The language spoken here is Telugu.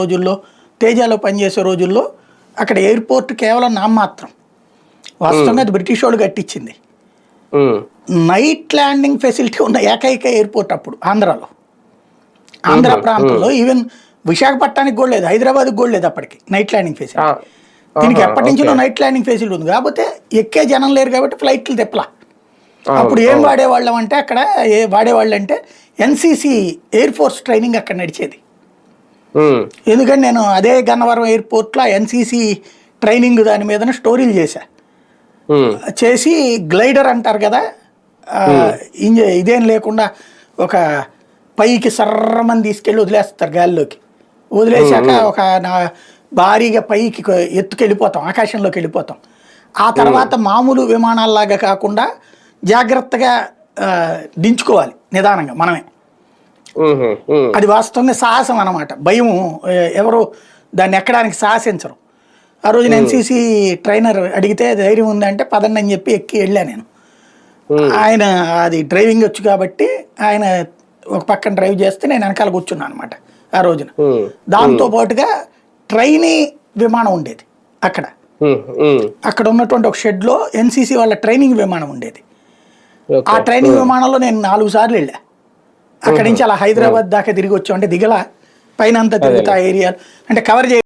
రోజుల్లో తేజాలో పనిచేసే రోజుల్లో అక్కడ ఎయిర్పోర్ట్ కేవలం నామమాత్రం వాస్తవంగా అది బ్రిటిష్ వాళ్ళు కట్టించింది. నైట్ ల్యాండింగ్ ఫెసిలిటీ ఉన్న ఏకైక ఎయిర్పోర్ట్ అప్పుడు ఆంధ్రాలో. ఆంధ్ర ప్రాంతంలో ఈవెన్ విశాఖపట్నానికి కూడా లేదు హైదరాబాద్కి కూడా లేదు అప్పటికి నైట్ ల్యాండింగ్ ఫెసిలిటీ. దీనికి ఎప్పటి నుంచో. నైట్ ల్యాండింగ్ ఫెసిలిటీ ఉంది. కాకపోతే ఎక్కే జనం లేరు కాబట్టి ఫ్లైట్లు తెప్పలా. అప్పుడు ఏం. వాడేవాళ్ళం అంటే అక్కడ ఏ వాడేవాళ్ళు అంటే ఎన్సీసీ ఎయిర్ ఫోర్స్ ట్రైనింగ్ అక్కడ నడిచేది. ఎందుకంటే నేను అదే గన్నవరం ఎయిర్పోర్ట్లో ఎన్సీసీ ట్రైనింగ్ దాని మీద స్టోరీలు చేశా. చేసి గ్లైడర్ అంటారు కదా ఇంజ ఇదేం లేకుండా ఒక పైకి సర్రమని తీసుకెళ్ళి వదిలేస్తారు గాలిలోకి. వదిలేశాక ఒక నా భారీగా పైకి ఎత్తుకెళ్ళిపోతాం ఆకాశంలోకి వెళ్ళిపోతాం. ఆ తర్వాత మామూలు విమానాల్లాగా కాకుండా జాగ్రత్తగా దించుకోవాలి నిదానంగా మనమే. అది వాస్తవంగా సాహసం అన్నమాట. భయం ఎవరు దాన్ని ఎక్కడానికి సాహసించరు. ఆ రోజున ఎన్సీసీ ట్రైనర్ అడిగితే ధైర్యం ఉందంటే పదండి అని చెప్పి ఎక్కి వెళ్ళా నేను. ఆయన అది డ్రైవింగ్ వచ్చు కాబట్టి ఆయన ఒక పక్కన డ్రైవ్ చేస్తే నేను వెనకాల కూర్చున్నాను అనమాట ఆ రోజున. దాంతో పాటుగా ట్రైనీ విమానం ఉండేది అక్కడ. అక్కడ ఉన్నటువంటి ఒక షెడ్లో ఎన్సీసీ వాళ్ళ ట్రైనింగ్ విమానం ఉండేది. ఆ ట్రైనింగ్ విమానంలో నేను నాలుగు సార్లు వెళ్ళా. అక్కడి నుంచి అలా హైదరాబాద్ దాకా తిరిగి వచ్చాం. అంటే దిగల పైన అంతా తిరుగుతా ఏరియా. అంటే కవర్ చే